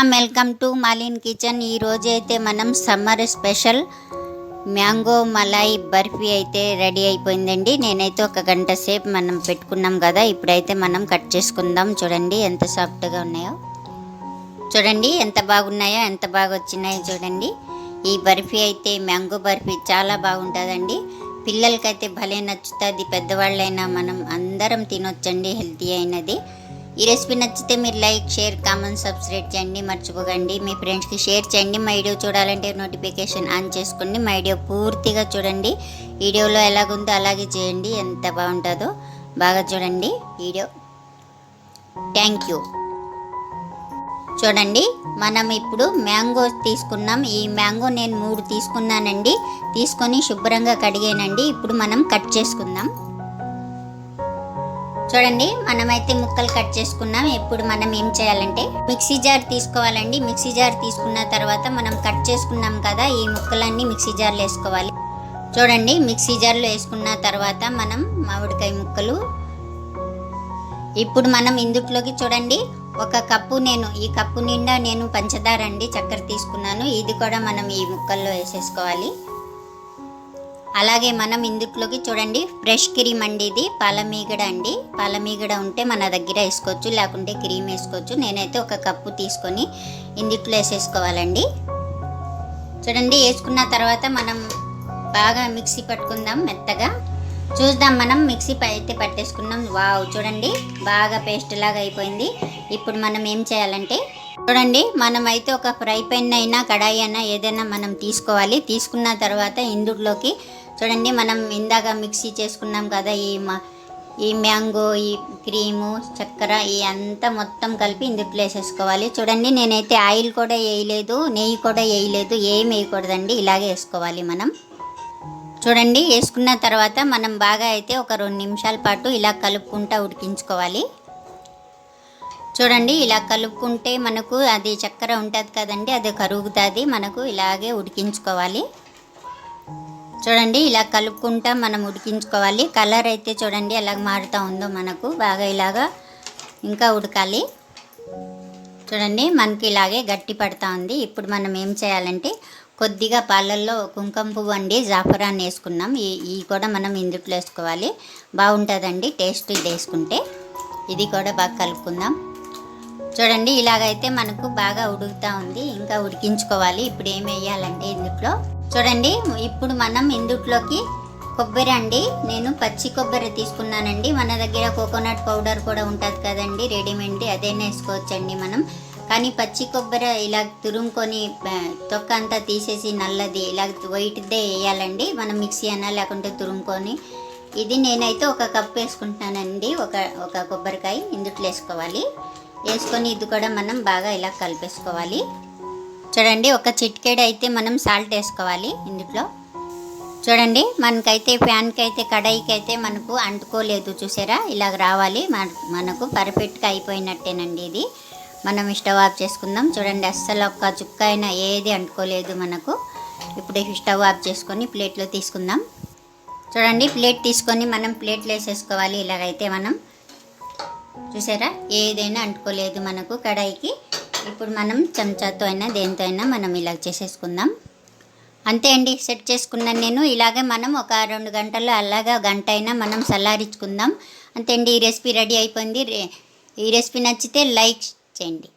Welcome welcome to Malin kitchen. ఈరోజు అయితే మనం summer special mango malai barfi అయితే రెడీ అయిపోయిందండి. నేనైతే ఒక గంట సేపు మనం పెట్టుకున్నాం కదా ఇప్పుడైతే మనం కట్ చేసుకుందాం. చూడండి ఎంత సాఫ్ట్గా ఉన్నాయో. చూడండి ఎంత బాగున్నాయో ఎంత బాగా వచ్చినాయో చూడండి. ఈ బర్ఫీ అయితే మ్యాంగో బర్ఫీ చాలా బాగుంటుందండి. పిల్లలకైతే భలే నచ్చుతుంది పెద్దవాళ్ళైనా మనం అందరం తినొచ్చండి హెల్తీ అయినది. ఈ రెసిపీ నచ్చితే మీరు లైక్ షేర్ కామెంట్ సబ్స్క్రైబ్ చేయండి. మర్చిపోకండి. మీ ఫ్రెండ్స్కి షేర్ చేయండి. మా వీడియో చూడాలంటే నోటిఫికేషన్ ఆన్ చేసుకోండి మా వీడియో పూర్తిగా చూడండి. వీడియోలో ఎలాగుందో అలాగే చేయండి. ఎంత బాగుంటుందో బాగా చూడండి వీడియో. థ్యాంక్ యూ చూడండి మనం ఇప్పుడు మ్యాంగో తీసుకున్నాం. ఈ మ్యాంగో నేను మూడు తీసుకున్నానండి. తీసుకొని శుభ్రంగా కడిగానండి. ఇప్పుడు మనం కట్ చేసుకుందాం. చూడండి మనమైతే ముక్కలు కట్ చేసుకున్నాం. ఇప్పుడు మనం ఏం చేయాలంటే మిక్సీ జార్ తీసుకోవాలండి. మిక్సీ జార్ తీసుకున్న తర్వాత మనం కట్ చేసుకున్నాం కదా ఈ ముక్కలన్నీ మిక్సీ జార్లో వేసుకోవాలి. చూడండి మిక్సీ జార్లో వేసుకున్న తర్వాత మనం మామిడికాయ ముక్కలు. ఇప్పుడు మనం ఇందుట్లోకి చూడండి ఒక కప్పు నేను ఈ కప్పు నిండా నేను పంచదార అండి చక్కెర తీసుకున్నాను. ఇది కూడా మనం ఈ ముక్కల్లో వేసేసుకోవాలి. అలాగే మనం ఇందుట్లోకి చూడండి ఫ్రెష్ క్రీమ్ అండి ఇది పాలమీగడ అండి. పాలమీగడ ఉంటే మన దగ్గర వేసుకోవచ్చు లేకుంటే క్రీమ్ వేసుకోవచ్చు. నేనైతే ఒక కప్పు తీసుకొని ఇందుట్లో వేసేసుకోవాలండి. చూడండి వేసుకున్న తర్వాత మనం బాగా మిక్సీ పట్టుకుందాం మెత్తగా. చూద్దాం మనం మిక్సీ అయితే పట్టేసుకున్నాం. వావ్ చూడండి బాగా పేస్ట్ లాగా అయిపోయింది. ఇప్పుడు మనం ఏం చేయాలంటే చూడండి మనం అయితే ఒక ఫ్రై పెన్ అయినా కడాయి అయినా ఏదైనా మనం తీసుకోవాలి. తీసుకున్న తర్వాత ఇందులోకి చూడండి మనం ఇందాక మిక్సీ చేసుకున్నాం కదా ఈ మ- ఈ మ్యాంగో ఈ క్రీము చక్కెర ఈ అంతా మొత్తం కలిపి ఇందుట్లో వేసేసుకోవాలి. చూడండి నేనైతే ఆయిల్ కూడా వేయలేదు నెయ్యి కూడా వేయలేదు ఏం వేయకూడదండి ఇలాగే వేసుకోవాలి మనం. చూడండి వేసుకున్న తర్వాత మనం బాగా అయితే ఒక రెండు నిమిషాల పాటు ఇలా కలుపుకుంటా ఉడికించుకోవాలి. చూడండి ఇలా కలుపుకుంటే మనకు అది చక్కెర ఉంటుంది కదండి అది కరుగుతుంది మనకు ఇలాగే ఉడికించుకోవాలి. చూడండి ఇలా కలుపుకుంటా మనం ఉడికించుకోవాలి. కలర్ అయితే చూడండి ఎలా మారుతూ ఉందో మనకు. బాగా ఇలాగా ఇంకా ఉడకాలి. చూడండి మనకి ఇలాగే గట్టి పడతా ఉంది. ఇప్పుడు మనం ఏం చేయాలంటే కొద్దిగా పాలల్లో కుంకుమ పువ్వు అండి జాఫరాన్ వేసుకున్నాం ఈ ఈ కూడా మనం ఇందుట్లో వేసుకోవాలి. బాగుంటుందండి టేస్ట్ ఇది వేసుకుంటే. ఇది కూడా బాగా కలుపుకుందాం. చూడండి ఇలాగైతే మనకు బాగా ఉడుకుతూ ఉంది. ఇంకా ఉడికించుకోవాలి. ఇప్పుడు ఏం వేయాలంటే ఇందుట్లో చూడండి ఇప్పుడు మనం ఇందుట్లోకి కొబ్బరి అండి. నేను పచ్చి కొబ్బరి తీసుకున్నానండి. మన దగ్గర కోకోనట్ పౌడర్ కూడా ఉంటుంది కదండి రెడీమేడ్ అదేనే వేసుకోవచ్చండి మనం. కానీ పచ్చి కొబ్బరి ఇలా తురుముకొని తొక్క అంతా తీసేసి నల్లది ఇలా వైట్దే వేయాలండి. మనం మిక్సీ అన్నా లేకుంటే తురుముకొని. ఇది నేనైతే ఒక కప్ వేసుకుంటున్నానండి. ఒక ఒక కొబ్బరికాయ ఇందుట్లో వేసుకోవాలి. వేసుకొని ఇది కూడా మనం బాగా ఇలా కలిపేసుకోవాలి. చూడండి ఒక చిట్కేడు అయితే మనం సాల్ట్ వేసుకోవాలి ఇందులో చూడండి మనకైతే ఫ్యాన్కి అయితే కడాయికి అయితే మనకు అంటుకోలేదు చూసారా? ఇలాగ రావాలి. మనకు పర్ఫెక్ట్గా అయిపోయినట్టేనండి ఇది. మనం స్టవ్ ఆఫ్ చేసుకుందాం. చూడండి అస్సలు ఒక్క చుక్క అయినా ఏది అంటుకోలేదు మనకు. ఇప్పుడు స్టవ్ ఆఫ్ చేసుకొని ప్లేట్లో తీసుకుందాం. చూడండి ప్లేట్ తీసుకొని మనం ప్లేట్లో వేసేసుకోవాలి ఇలాగైతే మనం. చూసారా? ఏదైనా అంటుకోలేదు మనకు కడాయికి. ఇప్పుడు మనం చెంచాతో అయినా దేనితో అయినా మనం ఇలా చేసేసుకుందాం. అంతే అండి సెట్ చేసుకున్నాను నేను. ఇలాగే మనం ఒక రెండు గంటలు అలాగా గంట అయినా మనం చల్లారించుకుందాం అంతే అండి ఈ రెసిపీ రెడీ అయిపోయింది. ఈ రెసిపీ నచ్చితే లైక్ చేయండి.